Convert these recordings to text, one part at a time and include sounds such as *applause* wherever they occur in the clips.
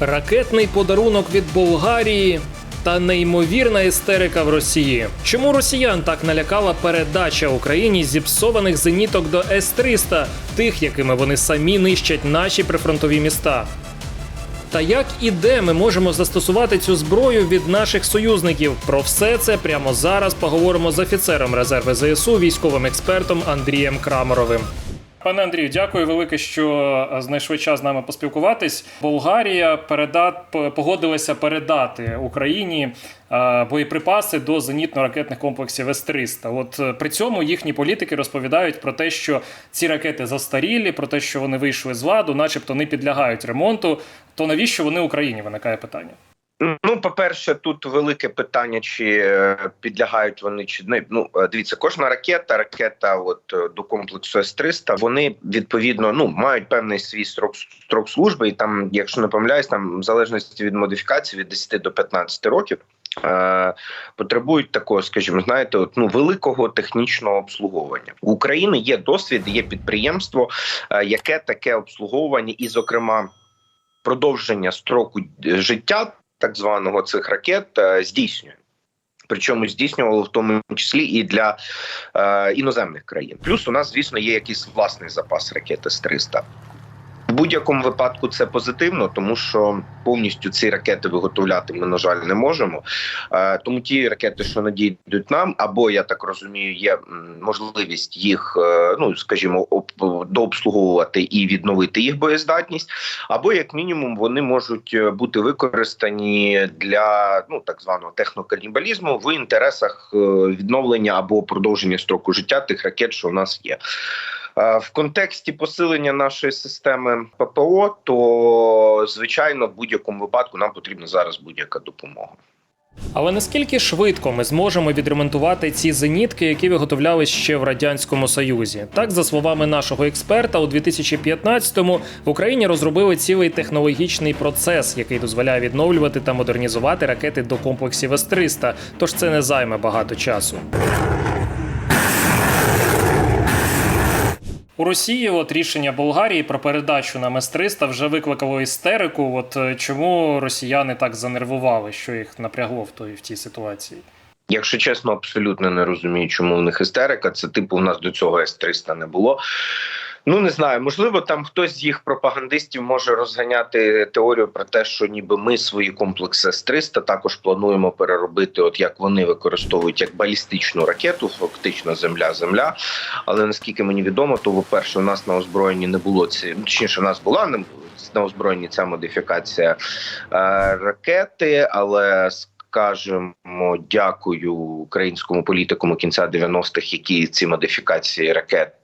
Ракетний подарунок від Болгарії та неймовірна істерика в Росії. Чому росіян так налякала передача Україні зіпсованих зеніток до С-300, тих, якими вони самі нищать наші прифронтові міста? Та як і де ми можемо застосувати цю зброю від наших союзників? Про все це прямо зараз поговоримо з офіцером резерви ЗСУ, військовим експертом Андрієм Краморовим. Пане Андрію, дякую велике, що е, знайшли час з нами поспілкуватись. Болгарія переда... погодилася передати Україні е, боєприпаси до зенітно-ракетних комплексів С-300. От е, при цьому їхні політики розповідають про те, що ці ракети застарілі, про те, що вони вийшли з ладу, начебто не підлягають ремонту. То навіщо вони Україні? Виникає питання. Ну, по-перше, тут велике питання, чи е, підлягають вони чи не. Ну, е, дивіться, кожна ракета, ракета от е, до комплексу С-300, вони відповідно ну мають певний свій строк строк служби, і там, якщо не помиляюсь, там в залежності від модифікації від 10 до 15 років. Потребують такого, скажімо, знаєте, от, ну великого технічного обслуговування у України. Є досвід, є підприємство, яке таке обслуговування, і, зокрема, продовження строку життя так званого цих ракет е, здійснює. Причому здійснювало в тому числі і для е, іноземних країн. Плюс у нас, звісно, є якийсь власний запас ракет С-300. В будь-якому випадку це позитивно, тому що повністю ці ракети виготовляти ми, на жаль, не можемо. Е, тому ті ракети, що надійдуть нам, або я так розумію, є можливість їх, е, ну скажімо, об- дообслуговувати і відновити їх боєздатність, або як мінімум вони можуть е, бути використані для ну так званого техноканібалізму в інтересах відновлення або продовження строку життя тих ракет, що в нас є. Е, В контексті посилення нашої системи ППО, то звичайно, в будь-якому випадку нам потрібна зараз будь-яка допомога. Але наскільки швидко ми зможемо відремонтувати ці зенітки, які виготовлялись ще в радянському Союзі? Так, за словами нашого експерта, у 2015-му в Україні розробили цілий технологічний процес, який дозволяє відновлювати та модернізувати ракети до комплексів С-300, Тож це не займе багато часу. У Росії от рішення Болгарії про передачу нам С-300 вже викликало істерику. От е, чому росіяни так занервували, що їх напрягло в той в тій ситуації? Якщо чесно, абсолютно не розумію, чому в них істерика. Це типу, у нас до цього С-300 не було. Ну не знаю, можливо, там хтось з їх пропагандистів може розганяти теорію про те, що ніби ми свої комплекси С-300 також плануємо переробити, от як вони використовують як балістичну ракету, фактично земля-земля. Але наскільки мені відомо, то по-перше, у нас на озброєнні не було ці, ну, точніше, у нас була не на озброєнні ця модифікація е, ракети, але скажемо дякую українському політикуму кінця 90-х, який ці модифікації ракет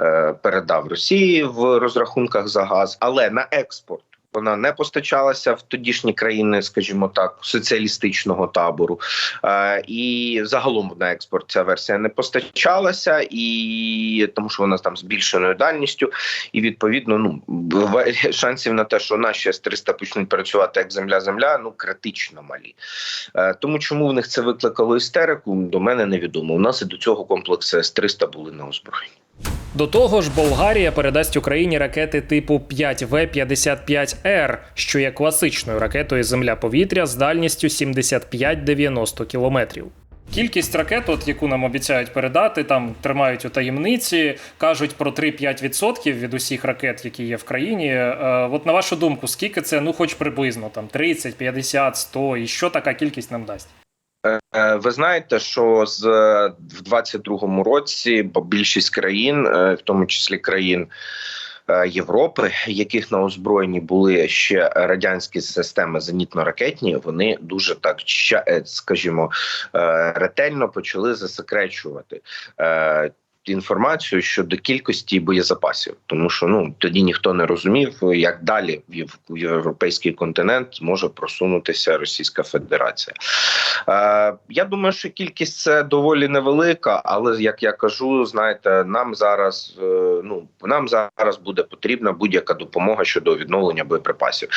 е, передав Росії в розрахунках за газ, але на експорт. Вона не постачалася в тодішні країни, скажімо так, соціалістичного табору, е, і загалом на експорт ця версія не постачалася, і тому що вона там збільшеною дальністю, і відповідно, ну *laughs* шансів на те, що наші С-300 почнуть працювати як земля-земля, ну критично малі. Е, Тому чому в них це викликало істерику, до мене невідомо. У нас і до цього комплекси С-300 були на озброєнні. До того ж, Болгарія передасть Україні ракети типу 5В-55Р, що є класичною ракетою земля-повітря з дальністю 75-90 кілометрів. Кількість ракет, от яку нам обіцяють передати, там тримають у таємниці, кажуть про 3-5% від усіх ракет, які є в країні. Е, от на вашу думку, скільки це, ну хоч приблизно там 30, 50, 100, і що така кількість нам дасть? Е, Ви знаєте, що з е, в 22-му році більшість країн, е, в тому числі країн Європи, яких на озброєнні були ще радянські системи зенітно-ракетні, вони дуже так скажімо, ретельно почали засекречувати. Інформацію щодо кількості боєзапасів, тому що ну тоді ніхто не розумів, як далі в європейський континент може просунутися Російська Федерація. Е, я думаю, що кількість це доволі невелика, але як я кажу, знаєте, нам зараз е, ну нам зараз буде потрібна будь-яка допомога щодо відновлення боєприпасів.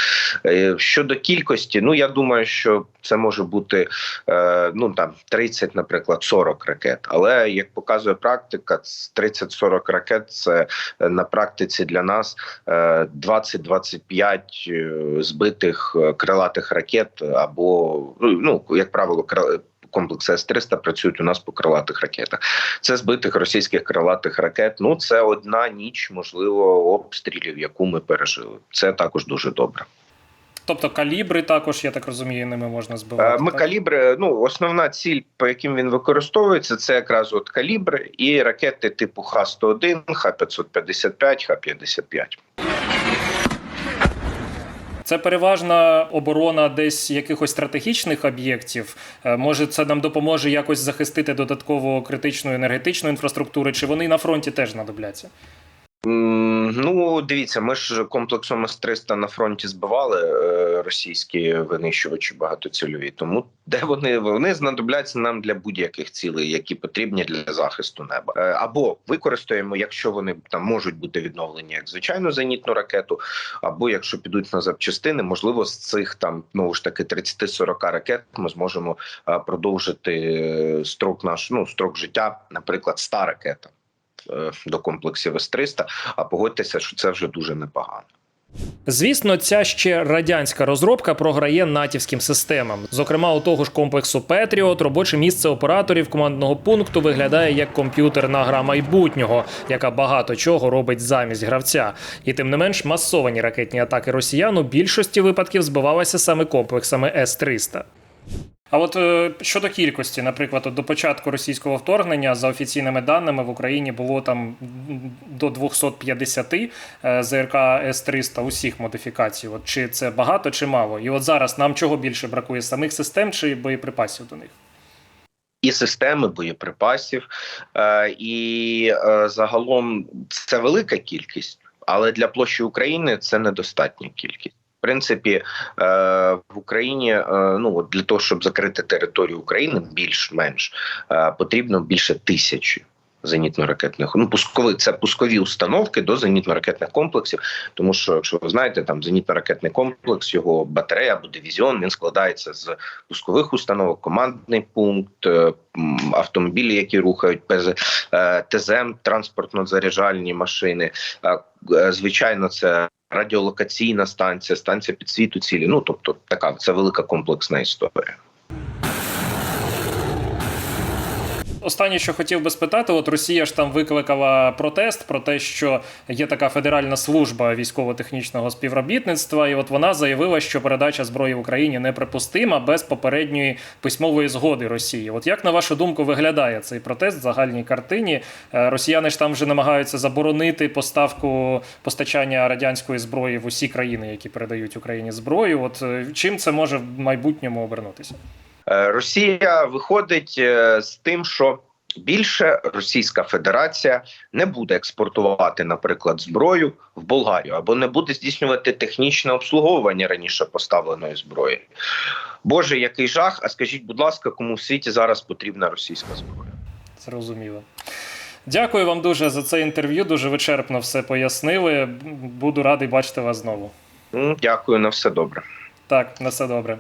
Е, щодо кількості, ну я думаю, що це може бути е, ну там 30, наприклад, 40 ракет. Але як показує практика, з 30-40 ракет це е, на практиці для нас е, 20-25 е, збитих е, крилатих ракет, або ну як правило, комплекси С-300 працюють у нас по крилатих ракетах. Це збитих російських крилатих ракет. Ну це одна ніч, можливо, обстрілів, яку ми пережили. Це також дуже добре. Тобто калібри також, я так розумію, ними можна Е, збивати. Ми так? калібри. Ну основна ціль, по яким він використовується, це якраз от калібри і ракети типу Х-101, Х-555, Х-55. Це переважна оборона десь якихось стратегічних об'єктів. Е, Може, це нам допоможе якось захистити додатково критичну енергетичну інфраструктуру, чи вони на фронті теж знадобляться? Ну, дивіться, ми ж комплексом С-300 на фронті збивали е, російські винищувачі багатоцільові. Тому де вони? Вони знадобляться нам для будь-яких цілей, які потрібні для захисту неба, Е, або використаємо, якщо вони там можуть бути відновлені як звичайну зенітну ракету, або якщо підуть на запчастини, можливо, з цих там ну ж таки 30-40 ракет ми зможемо е, продовжити строк наш ну строк життя, наприклад, 100 ракета е, до комплексів С-300, а погодьтеся, що це вже дуже непогано. Звісно, ця ще радянська розробка програє натівським системам. Зокрема, у того ж комплексу Петріот робоче місце операторів командного пункту виглядає як комп'ютерна гра майбутнього, яка багато чого робить замість гравця. І тим не менш, масовані ракетні атаки росіян у більшості випадків збивалися саме комплексами С-300. А от е, щодо кількості, наприклад, от до початку російського вторгнення, за офіційними даними, в Україні було там до 250 е, ЗРК С-300 усіх модифікацій. От чи це багато, чи мало? І от зараз нам чого більше бракує самих систем чи боєприпасів до них? І системи боєприпасів, е, і загалом це велика кількість, але для площі України це недостатня кількість. Принципі, е, в Україні е, ну для того, щоб закрити територію України більш-менш е, потрібно більше тисячі зенітно-ракетних. Ну, пускові це пускові установки до зенітно-ракетних комплексів. Тому що, якщо ви знаєте, там зенітно-ракетний комплекс, його батарея або дивізіон, він складається з пускових установок, командний пункт, автомобілі, які рухають ТЗМ, транспортно-заряджальні машини. Звичайно, це. Радіолокаційна станція, станція підсвіту цілі. Ну тобто, така це велика комплексна історія. Останнє, що хотів би спитати, от Росія ж там викликала протест про те, що є така федеральна служба військово-технічного співробітництва, і от вона заявила, що передача зброї в Україні неприпустима без попередньої письмової згоди Росії. От як на вашу думку виглядає цей протест в загальній картині? Е, Росіяни ж там вже намагаються заборонити поставку постачання радянської зброї в усі країни, які передають Україні зброю. От е, чим це може в майбутньому обернутися? Е, Росія виходить е, з тим, що більше Російська Федерація не буде експортувати, наприклад, зброю в Болгарію або не буде здійснювати технічне обслуговування раніше поставленої зброї. Боже, який жах! А скажіть, будь ласка, кому в світі зараз потрібна російська зброя? Зрозуміло. Дякую вам дуже за це інтерв'ю. Дуже вичерпно все пояснили. Буду радий бачити вас знову. Дякую на все добре. Так, на все добре.